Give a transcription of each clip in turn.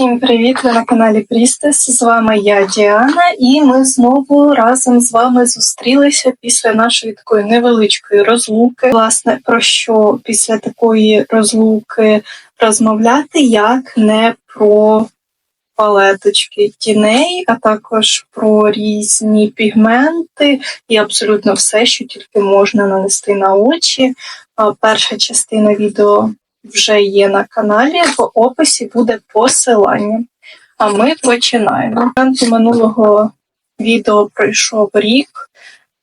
Всім привіт! Ви на каналі Прістес. З вами я Діана, і ми знову разом з вами зустрілися після нашої такої невеличкої розлуки. Власне, про що після такої розлуки розмовляти, як не про палеточки тіней, а також про різні пігменти і абсолютно все, що тільки можна нанести на очі. Перша частина відео вже є на каналі, в описі буде посилання. А ми починаємо. Моменту минулого відео пройшов рік,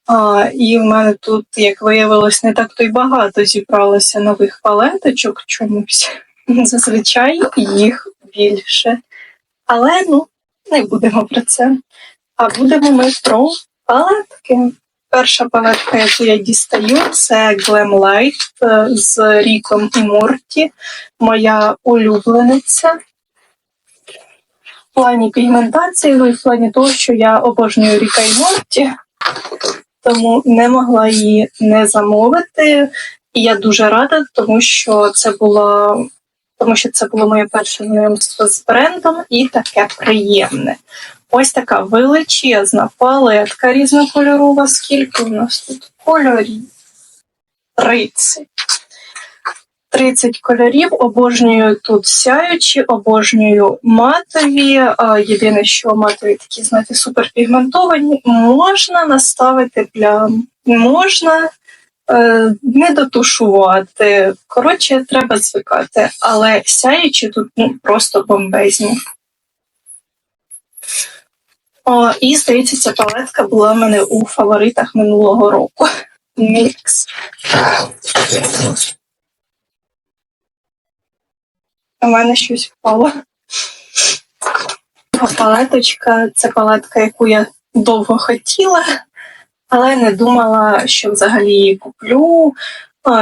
а, і в мене тут, як виявилось, не так то й багато зібралося нових палеточок чомусь. Зазвичай їх більше. Але ну, не будемо про це. А будемо ми про палетки. Перша палетка, яку я дістаю, це Glam Light е, з Ріком і Морті, моя улюблениця. В плані пігментації, ну і в плані того, що я обожнюю Ріка і Морті, тому не могла її не замовити. І я дуже рада, тому що це було, тому що це було моє перше знайомство з брендом і таке приємне. Ось така величезна палетка різнокольорова. Скільки у нас тут кольорів? 30. 30 кольорів. Обожнюю тут сяючі, обожнюю матові. Єдине, що матові такі, знаєте, суперпігментовані. Можна наставити плям, можна е, не дотушувати. Коротше, треба звикати. Але сяючі тут ну, просто бомбезні. О, і здається, ця палетка була в мене у фаворитах минулого року. Мікс. У мене щось впало. Палеточка це палетка, яку я довго хотіла, але не думала, що взагалі її куплю.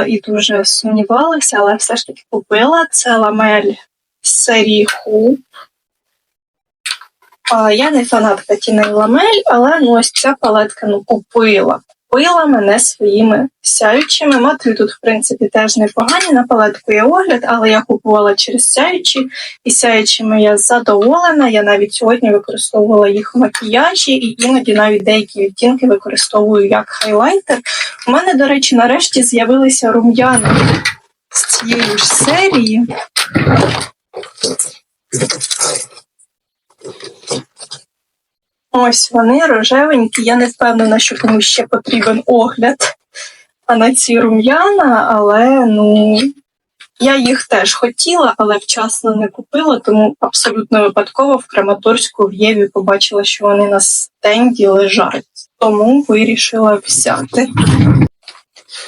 І дуже сумнівалася, але все ж таки купила. Це ламель серії Hoop. Я не фанатка тіней ламель, але ну ось ця палетка ну купила. Купила мене своїми сяючими. Матові тут, в принципі, теж непогані. На палетку є огляд, але я купувала через сяючі, і сяючими я задоволена. Я навіть сьогодні використовувала їх в макіяжі, і іноді навіть деякі відтінки використовую як хайлайтер. У мене, до речі, нарешті з'явилися рум'яни з цієї ж серії. Ось вони рожевенькі. Я не впевнена, що комусь ще потрібен огляд а на ці рум'яна, але ну я їх теж хотіла, але вчасно не купила, тому абсолютно випадково в Краматорську в Єві побачила, що вони на стенді лежать. Тому вирішила взяти.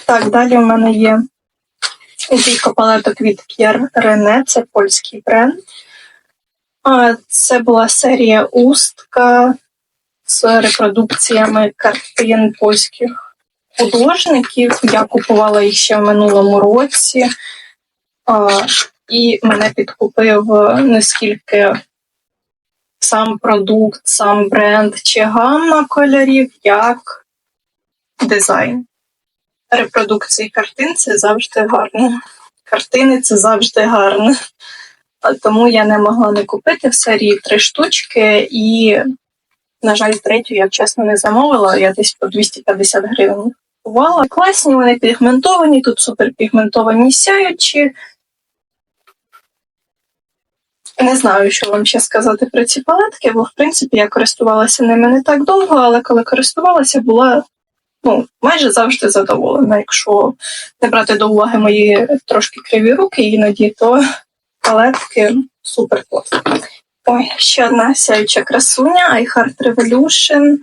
Так, далі в мене є кілька палеток від Pierre René, це польський бренд. Це була серія устка з репродукціями картин польських художників. Я купувала їх ще в минулому році, і мене підкупив не скільки сам продукт, сам бренд чи гамма кольорів, як дизайн. Репродукції картин це завжди гарно. Картини це завжди гарно. Тому я не могла не купити в серії три штучки, і, на жаль, третю я чесно не замовила. Я десь по 250 гривень купувала. Класні, вони пігментовані, тут суперпігментовані сяючі. Не знаю, що вам ще сказати про ці палетки, бо в принципі я користувалася ними не так довго, але коли користувалася, була ну, майже завжди задоволена. Якщо не брати до уваги мої трошки криві руки, іноді то палетки супер класні. Ой, ще одна сяюча красуня iHeart Revolution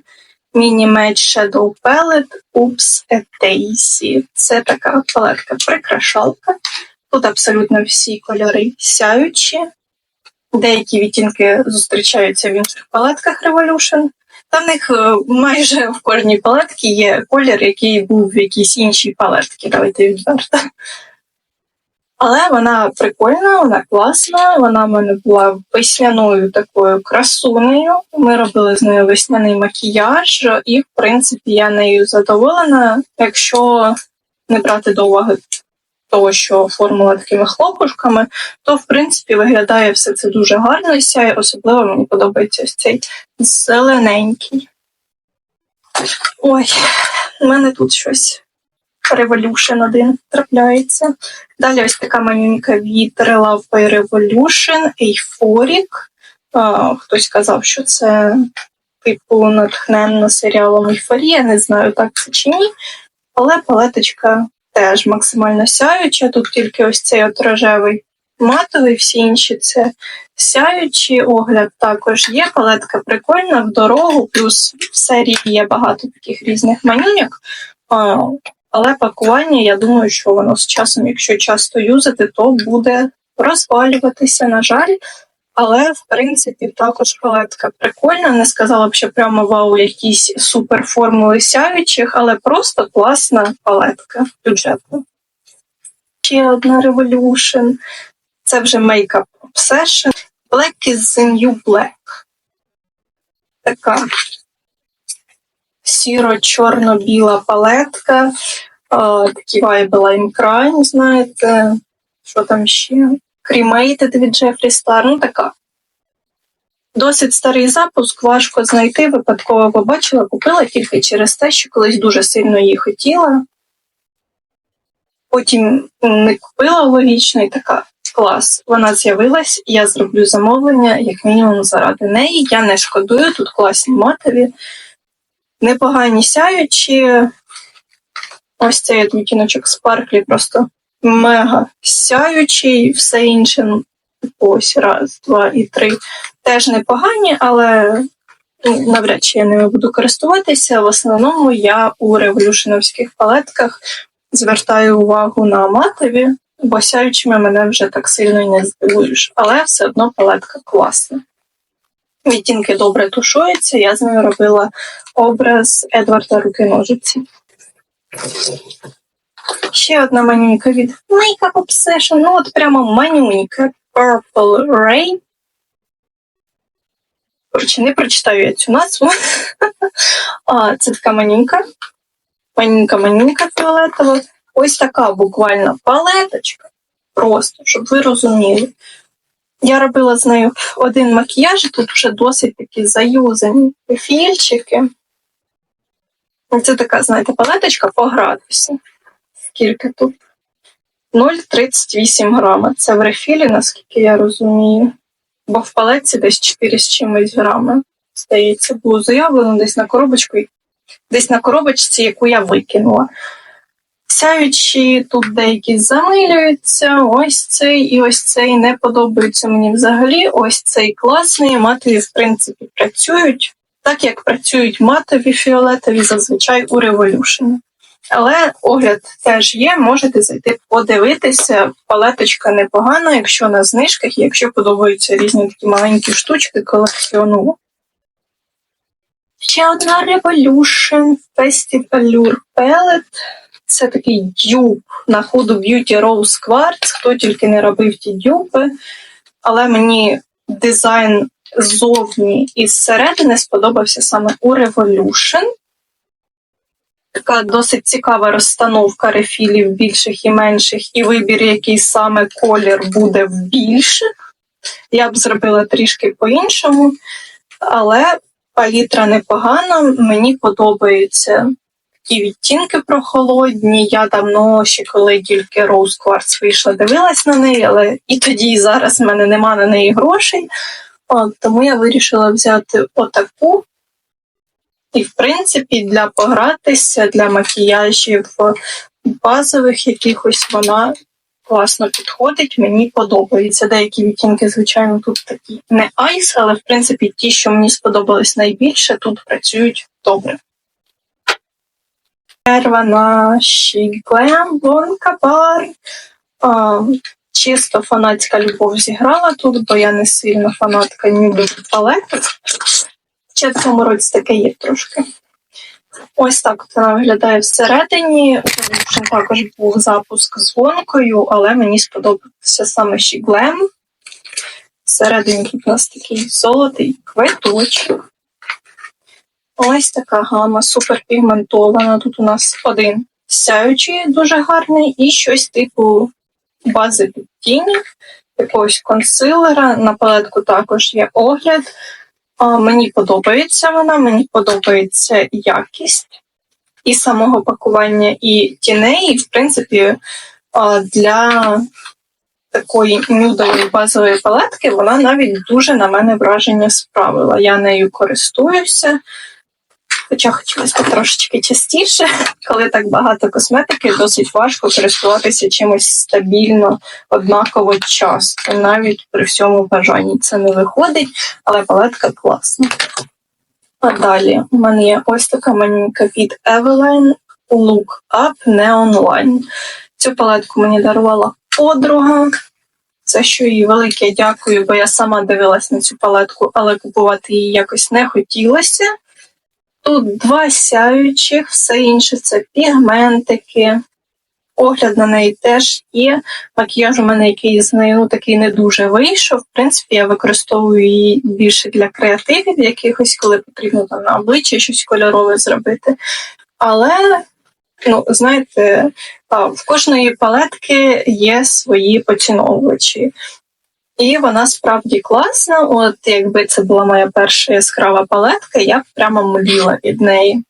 Mini Match Shadow Palette Oops Daisy. Це така палетка-прикрашалка. Тут абсолютно всі кольори сяючі. Деякі відтінки зустрічаються в інших палетках Revolution. Та в них е, майже в кожній палетці є колір, який був в якійсь іншій палетці, давайте відверто. Але вона прикольна, вона класна. Вона в мене була весняною такою красунею. Ми робили з нею весняний макіяж, і, в принципі, я нею задоволена, якщо не брати до уваги того, що формула такими хлопушками, то в принципі виглядає все це дуже гарно і сяє. Особливо мені подобається ось цей зелененький. Ой, у мене тут щось Revolution один трапляється. Далі ось така маленька від Relove by Revolution, Euphoric. Хтось казав, що це типу натхненно серіалом Ейфорія. Не знаю, так це чи ні. Але палеточка теж максимально сяюча. Тут тільки ось цей от рожевий матовий, всі інші це сяючий огляд також є. Палетка прикольна в дорогу, плюс в серії є багато таких різних манюньок. Але пакування, я думаю, що воно з часом, якщо часто юзати, то буде розвалюватися, на жаль. Але в принципі також палетка прикольна. Не сказала б, що прямо вау, якісь супер формули сяючих, але просто класна палетка бюджетна. Ще одна Revolution. Це вже Makeup Obsession. Black is the new black. Така сіро-чорно-біла палетка. Такі вайби Crime, знаєте. Що там ще? Cremated від Jeffree Star. Ну така. Досить старий запуск, важко знайти. Випадково побачила, купила тільки через те, що колись дуже сильно її хотіла. Потім не купила логічно і така клас. Вона з'явилась, я зроблю замовлення, як мінімум, заради неї. Я не шкодую, тут класні матові, непогані сяючі. Ось цей відтіночок Sparkly просто мега сяючий, все інше, ну, ось раз, два і три. Теж непогані, але ну, навряд чи я ними буду користуватися. В основному я у революшеновських палетках звертаю увагу на матові, бо сяючими мене вже так сильно не здивуєш. Але все одно палетка класна. Відтінки добре тушуються, я з нею робила образ Едварда руки ножиці. Ще одна манюнька від Makeup Obsession. Ну, от прямо манюнька Purple Ray. Коротше, не прочитаю я цю назву. а, Це така манюнька. Манюнька-манюнька фіолетова. Ось така буквально палеточка. Просто, щоб ви розуміли. Я робила з нею один макіяж, і тут вже досить такі заюзані фільчики. Це така, знаєте, палеточка по градусі. Скільки тут? 0,38 грама. Це в рефілі, наскільки я розумію. Бо в палетці десь 4 з чимось грами. Здається, було заявлено десь на коробочку, десь на коробочці, яку я викинула. Сяючі тут деякі замилюються, ось цей і ось цей не подобаються мені взагалі. Ось цей класний. Матові, в принципі, працюють так, як працюють матові фіолетові зазвичай у Revolution. Але огляд теж є, можете зайти подивитися. Палеточка непогана, якщо на знижках, якщо подобаються різні такі маленькі штучки, колекціоную. Ще одна Revolution Festive Allure. Це такий дюб на ходу Beauty Rose Quartz. Хто тільки не робив ті дюби, але мені дизайн ззовні і зсередини сподобався саме у Revolution. Така досить цікава розстановка рефілів більших і менших, і вибір, який саме колір буде в більших. Я б зробила трішки по-іншому, але палітра непогана, мені подобаються такі відтінки прохолодні. Я давно ще коли тільки Rose Quartz вийшла, дивилась на неї, але і тоді, і зараз в мене нема на неї грошей. От, Тому я вирішила взяти отаку. І, в принципі, для погратися, для макіяжів базових якихось вона класно підходить, мені подобається. Деякі відтінки, звичайно, тут такі не айс, але в принципі ті, що мені сподобались найбільше, тут працюють добре. Перва на Shiglam Бонка Бар. Чисто фанатська любов зіграла тут, бо я не сильно фанатка ніби палеток. Ще в цьому році таке є трошки. Ось так вона виглядає всередині. Також був запуск з гонкою, але мені сподобався саме Shiglam. Всередині тут у нас такий золотий квиточок. Ось така гама, супер пігментована. Тут у нас один сяючий дуже гарний, і щось типу бази під тіні, якогось консилера. На палетку також є огляд. А, мені подобається вона, мені подобається якість і самого пакування, і тіней. І, в принципі, для такої нюдової базової палетки вона навіть дуже на мене враження справила. Я нею користуюся. Хоча хотілося б трошечки частіше, коли так багато косметики, досить важко користуватися чимось стабільно, однаково часто. Навіть при всьому бажанні це не виходить, але палетка класна. А далі у мене є ось така маленька від Eveline Look Up Neon Line. Цю палетку мені дарувала подруга. За що їй велике дякую, бо я сама дивилась на цю палетку, але купувати її якось не хотілося. Тут два сяючих, все інше це пігментики. Огляд на неї теж є. Макіяж у мене який нею ну, такий не дуже вийшов. В принципі, я використовую її більше для креативів якихось, коли потрібно там на обличчя щось кольорове зробити. Але, ну, знаєте, в кожної палетки є свої поціновувачі. І вона справді класна. От якби це була моя перша яскрава палетка, я б прямо мліла від неї.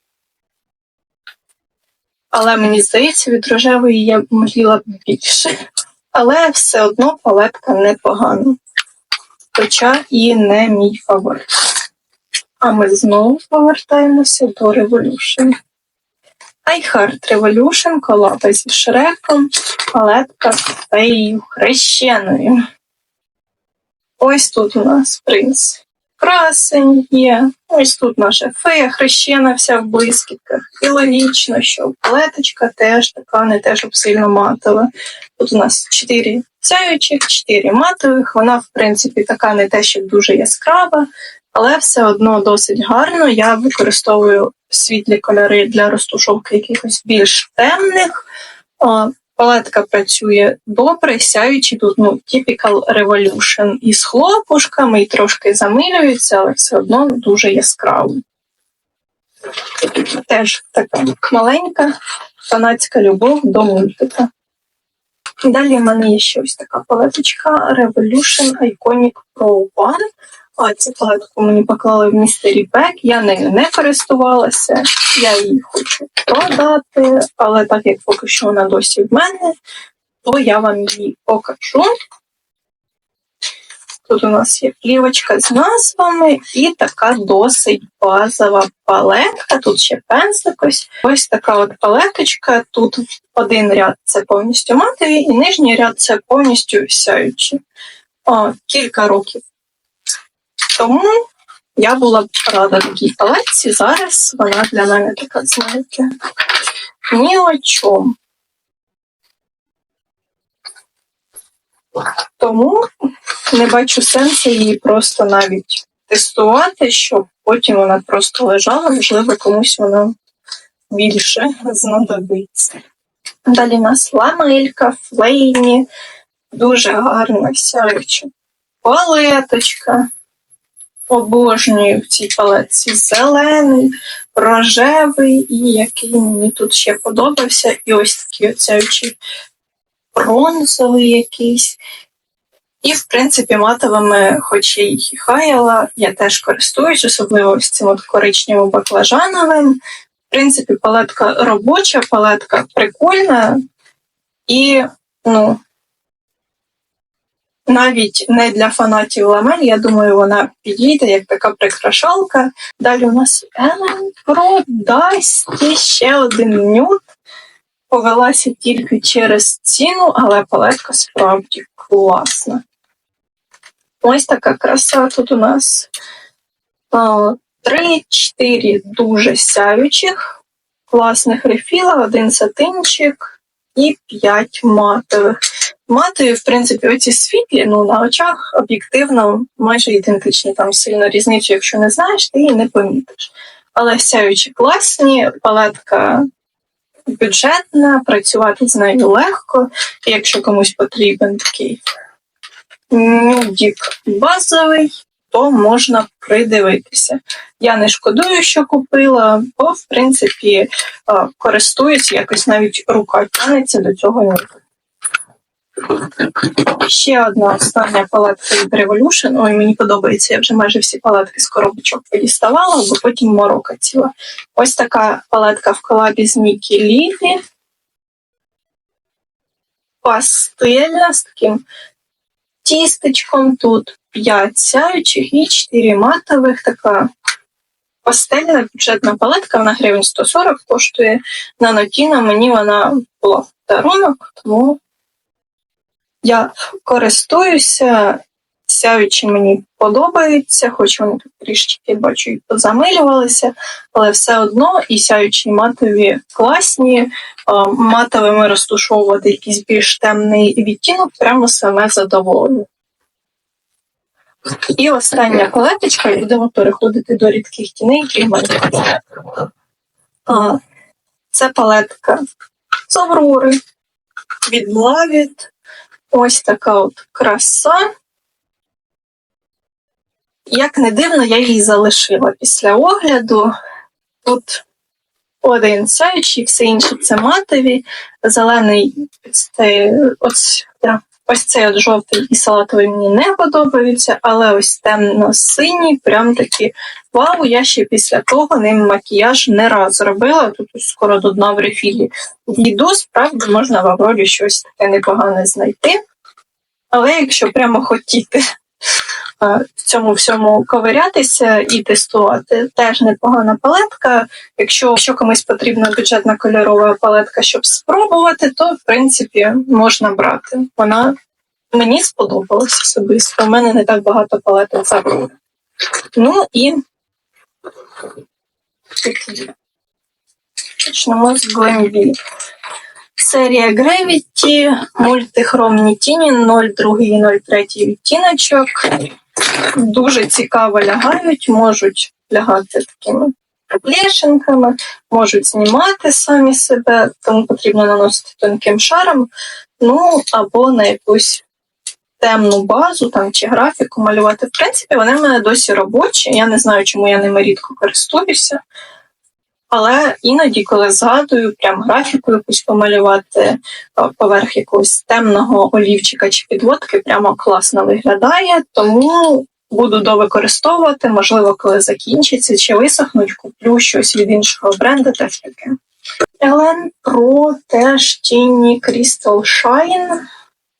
Але мені здається, від рожевої я б мліла більше. Але все одно палетка непогана. Хоча і не мій фаворит. А ми знову повертаємося до Revolution. iHeart Revolution, колаба зі Шреком, палетка з феєю хрещеною. Ось тут у нас принц красень є. Ось тут наша фея хрещена вся в блискітках. І логічно, що палеточка теж така, не те, щоб сильно матова. Тут у нас чотири сяючих, чотири матових. Вона, в принципі, така не те, щоб дуже яскрава, але все одно досить гарно. Я використовую світлі кольори для розтушовки якихось більш темних. Палетка працює добре, сяючи тут ну, typical revolution із хлопушками і трошки замилюється, але все одно дуже яскраво. Теж така маленька фанатська любов до мультика. Далі в мене є ще ось така палеточка Revolution Iconic Pro One. А цю палетку мені поклали в містері Пек. Я нею не користувалася, я її хочу продати, але так як поки що вона досі в мене, то я вам її покажу. Тут у нас є плівочка з назвами і така досить базова палетка. Тут ще пензлик ось. Ось така от палеточка. Тут один ряд це повністю матові, і нижній ряд це повністю сяючі. О, кілька років тому я була б рада такій палетці. Зараз вона для мене така, знаєте, ні о чому. Тому не бачу сенсу її просто навіть тестувати, щоб потім вона просто лежала, можливо, комусь вона більше знадобиться. Далі у нас ламелька, флейні, дуже гарна сяюча палеточка. Обожнюю в цій палетці зелений, рожевий і який мені тут ще подобався. І ось такий оцяючий бронзовий якийсь. І, в принципі, матовими, хоч і хаяла, я теж користуюсь, особливо ось цим от коричневим баклажановим. В принципі, палетка робоча, палетка прикольна. І, ну, навіть не для фанатів ламель, я думаю, вона підійде як така прикрашалка. Далі у нас Елен продасть ще один нюд. Повелася тільки через ціну, але палетка справді класна. Ось така краса. Тут у нас 3-4 дуже сяючих, класних рефіла, один сатинчик і 5 матових. Мати, в принципі, оці світлі, ну на очах об'єктивно майже ідентичні. Там сильно різницю, якщо не знаєш, ти її не помітиш. Але сяючі класні, палетка бюджетна, працювати з нею легко, якщо комусь потрібен такий нюдік базовий, то можна придивитися. Я не шкодую, що купила, бо в принципі е, користуюсь, якось навіть рука тянеться до цього. Ще одна остання палетка від Revolution. Ой, мені подобається, я вже майже всі палетки з коробочок подіставала, бо потім морока ціла. Ось така палетка в колабі з Мікі Ліві. Пастельна з таким тістечком. Тут 5 сяючих і 4 матових. Така пастельна бюджетна палетка, вона гривень 140 коштує на Нокіна. Мені вона була в дарунок, тому я користуюся. Сяючі мені подобаються, хоч вони тут трішки бачу і позамилювалися, але все одно і сяючі матові класні. Матовими розтушовувати якийсь більш темний відтінок, прямо саме задоволення. І остання палеточка, і будемо переходити до рідких тіней, які в мене. Це палетка з Аврори від Lavit. Ось така от краса. Як не дивно, я її залишила після огляду. Тут один сяючий, все інше це матові, зелений цей, ось, ось цей от жовтий і салатовий мені не подобаються, але ось темно-синій, прям такі вау, я ще після того ним макіяж не раз робила. Тут ось скоро до дна в рефілі йду, справді можна в Аврорі щось таке непогане знайти. Але якщо прямо хотіти в цьому всьому ковирятися і тестувати, теж непогана палетка. Якщо, якщо комусь потрібна бюджетна кольорова палетка, щоб спробувати, то в принципі можна брати. Вона мені сподобалась особисто. У мене не так багато палеток забрали. Ну і. Почнемо з Glambi. Серія Gravity, мультихромні тіні, 0,2 і 0,3 відтіночок. Дуже цікаво лягають, можуть лягати такими плешинками, можуть знімати самі себе, тому потрібно наносити тонким шаром, ну або на якусь темну базу там чи графіку малювати. В принципі, вони в мене досі робочі. Я не знаю, чому я ними рідко користуюся. Але іноді, коли згадую, прям графіку якусь помалювати поверх якогось темного олівчика чи підводки, прямо класно виглядає. Тому буду довикористовувати, можливо, коли закінчиться чи висохнуть, куплю щось від іншого бренду, теж таке. Ellen Pro теж тіні Crystal Shine.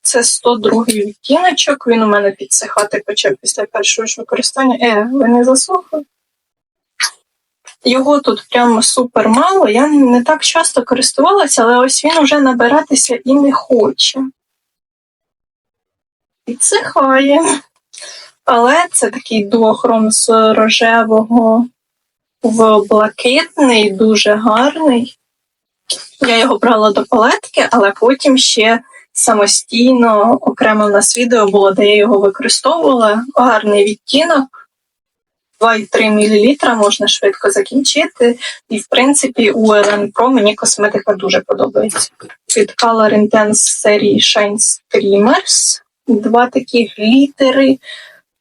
Це 102 відтіночок. Він у мене підсихати почав після першого ж використання. Е, ви не засохли? Його тут прямо супер мало. Я не так часто користувалася, але ось він уже набиратися і не хоче. Підсихає. Але це такий дуохром з рожевого в блакитний, дуже гарний. Я його брала до палетки, але потім ще самостійно окремо в нас відео було, де я його використовувала. Гарний відтінок. 2,3 мл можна швидко закінчити. І, в принципі, у Ellen Pro мені косметика дуже подобається. Від Color Intense серії Shine Streamers. Два такі глітери.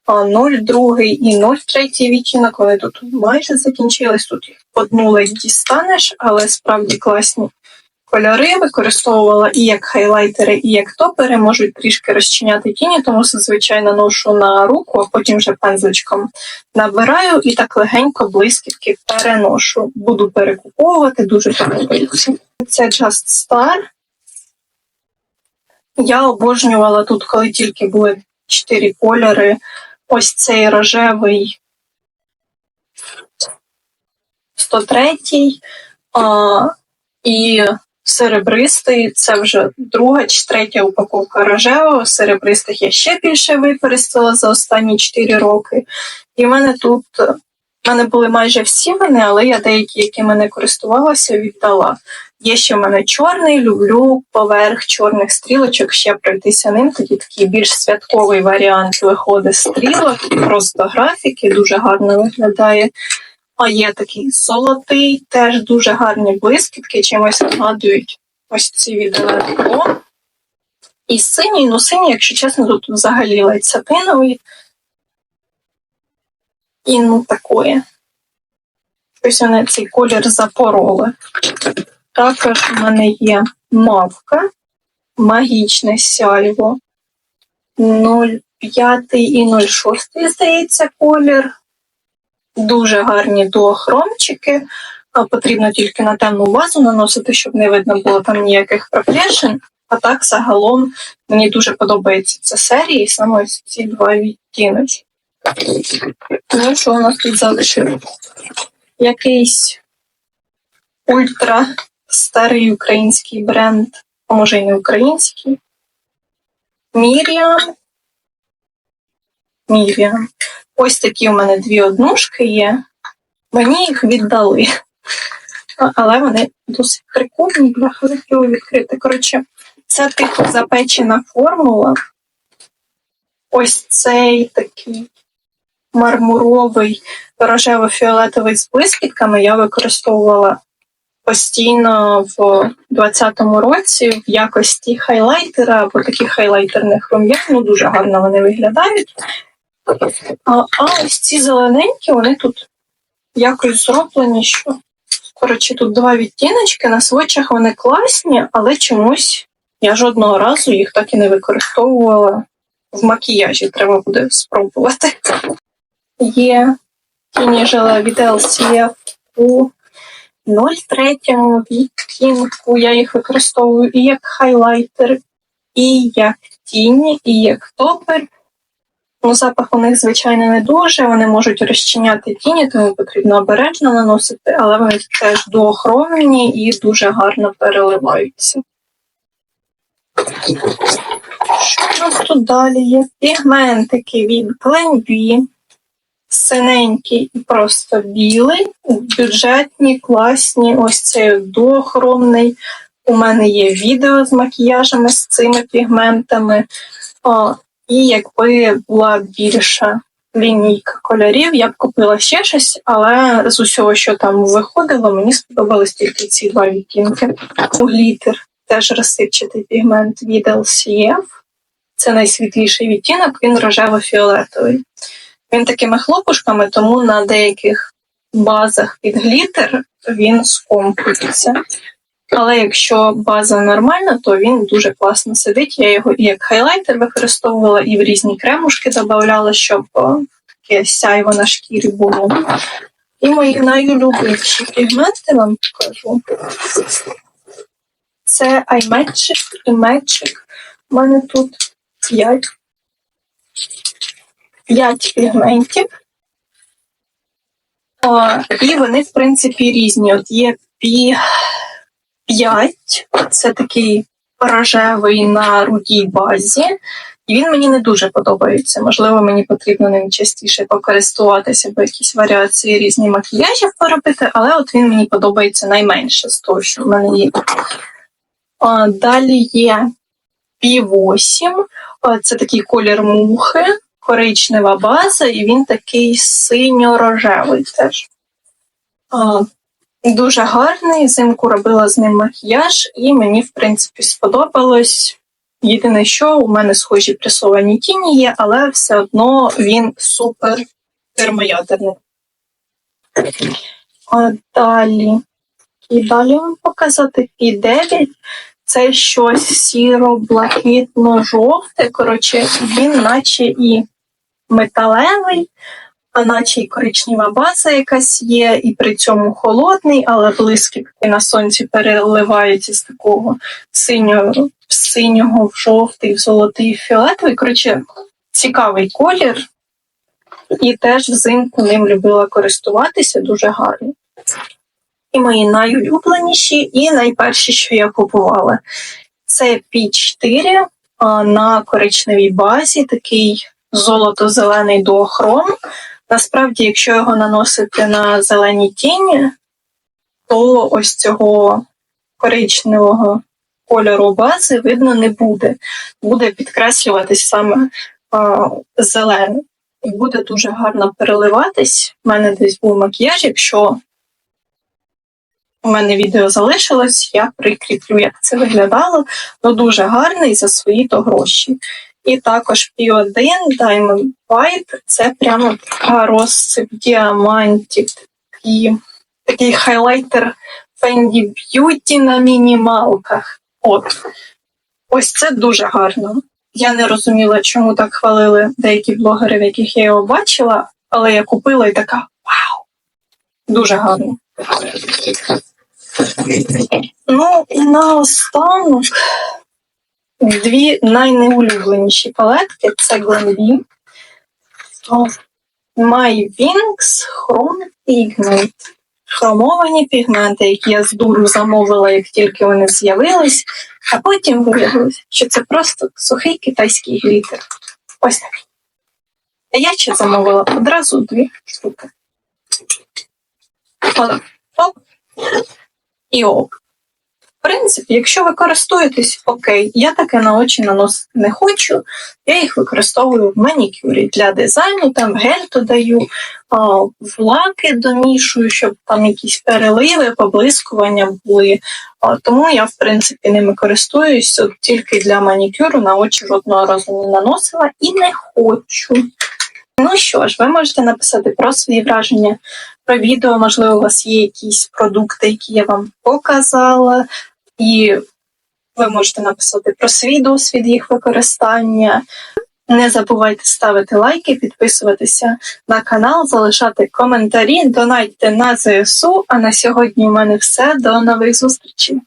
0,2 і 0,3 відтінок. Вони тут майже закінчились. Тут їх одну ледь дістанеш, але справді класні кольори. Використовувала і як хайлайтери, і як топери, можуть трішки розчиняти тіні, тому зазвичай наношу на руку, а потім вже пензличком набираю і так легенько блискітки переношу. Буду перекуповувати, дуже подобається. Це Just Star. Я обожнювала тут, коли тільки були чотири кольори. Ось цей рожевий 103 а, і серебристий це вже друга чи третя упаковка рожевого. Серебристих я ще більше використала за останні 4 роки. І в мене тут в мене були майже всі вони, але я деякі, якими не користувалася, віддала. Є ще в мене чорний, люблю поверх чорних стрілочок ще пройтися ним. Тоді такий більш святковий варіант виходить стрілок, просто графіки, дуже гарно виглядає. А є такий золотий, теж дуже гарні блискітки, чимось нагадують ось ці від Електро. І синій, ну синій, якщо чесно, тут взагалі ледь сатиновий. І ну такое. Ось вони цей колір запороли. Також в мене є мавка, магічне сяйво 05 і 06, здається, колір. Дуже гарні дуохромчики. Потрібно тільки на темну базу наносити, щоб не видно було там ніяких проплешин. А так, загалом, мені дуже подобається ця серія, і саме ці два відтіночки. Ну, що у нас тут залишилось? Якийсь ультра старий український бренд, а може й не український. Міріам. Міріам. Ось такі у мене дві однушки є. Мені їх віддали. Але вони досить прикольні, для хотіла відкрити. Коротше, це типу запечена формула. Ось цей такий мармуровий рожево-фіолетовий з блискітками я використовувала постійно в 2020 році в якості хайлайтера або таких хайлайтерних рум'ян. Ну, дуже гарно вони виглядають. А, а ось ці зелененькі, вони тут якось зроблені, що. Коротше, тут два відтіночки, на свочах вони класні, але чомусь я жодного разу їх так і не використовувала в макіяжі. Треба буде спробувати. Є тіні жела від LCF у 03 відтінку. Я їх використовую і як хайлайтер, і як тіні, і як топер. Ну, запах у них, звичайно, не дуже. Вони можуть розчиняти тіні, тому потрібно обережно наносити, але вони теж дуохромні і дуже гарно переливаються. Що у нас тут далі є? Пігментики від Glenbee. Синенький і просто білий, бюджетні, класні. Ось цей дуохромний. У мене є відео з макіяжами з цими пігментами. О, і якби була більша лінійка кольорів, я б купила ще щось, але з усього, що там виходило, мені сподобались тільки ці два відтінки. У глітер теж розсипчатий пігмент від LCF. Це найсвітліший відтінок, він рожево-фіолетовий. Він такими хлопушками, тому на деяких базах під глітер він скомпується. Але якщо база нормальна, то він дуже класно сидить. Я його і як хайлайтер використовувала, і в різні кремушки додавала, щоб о, таке сяйво на шкірі було. І мої найулюбленіші пігменти вам покажу. Це iMagic і Magic. У мене тут 5. 5 пігментів. А, і вони, в принципі, різні. От є пі 5, це такий рожевий на рудій базі. І він мені не дуже подобається. Можливо, мені потрібно ним частіше покористуватися, бо якісь варіації різні макіяжів поробити, але от він мені подобається найменше з того, що в мене є. А, далі є P8, а, це такий колір мухи, коричнева база, і він такий синьо-рожевий теж. А, Дуже гарний. Взимку робила з ним макіяж, і мені, в принципі, сподобалось. Єдине, що у мене схожі пресовані тіні є, але все одно він супер термоядерний. Далі. І далі вам показати P9. Це щось сіро-блакитно-жовте. Коротше, він наче і металевий, наче й коричнева база якась є, і при цьому холодний, але блискітки на сонці переливаються з такого синього, синього в жовтий, в золотий, в фіолетовий. Коротше, цікавий колір. І теж взимку ним любила користуватися дуже гарно. І мої найулюбленіші, і найперші, що я купувала. Це P4 на коричневій базі, такий золото-зелений дуохром. Насправді, якщо його наносити на зелені тіні, то ось цього коричневого кольору бази видно не буде. Буде підкреслюватись саме а, зелений. І буде дуже гарно переливатись. У мене десь був макіяж, якщо у мене відео залишилось, я прикріплю, як це виглядало. Ну, дуже гарний за свої то гроші. І також P1 Diamond White це прямо така розсип діамантів, такий, такий хайлайтер Fendi Beauty на мінімалках. От. Ось це дуже гарно. Я не розуміла, чому так хвалили деякі блогери, в яких я його бачила, але я купила і така вау! Дуже гарно. Ну і наостанок дві найнеулюбленіші палетки це Glenbeam. My Wings Chrome Pigment. Хромовані пігменти, які я з дуру замовила, як тільки вони з'явились, а потім виявилося, що це просто сухий китайський глітер. Ось такий. А я ще замовила одразу дві штуки. Оп. І оп. Принципі, якщо ви користуєтесь, окей, я таке на очі наносити не хочу. Я їх використовую в манікюрі для дизайну, там гель додаю, в лаки домішую, щоб там якісь переливи, поблискування були. Тому я, в принципі, ними користуюсь от тільки для манікюру, на очі жодного разу не наносила і не хочу. Ну що ж, ви можете написати про свої враження про відео, можливо, у вас є якісь продукти, які я вам показала, і ви можете написати про свій досвід їх використання. Не забувайте ставити лайки, підписуватися на канал, залишати коментарі, донайте на ЗСУ. А на сьогодні у мене все. До нових зустрічей!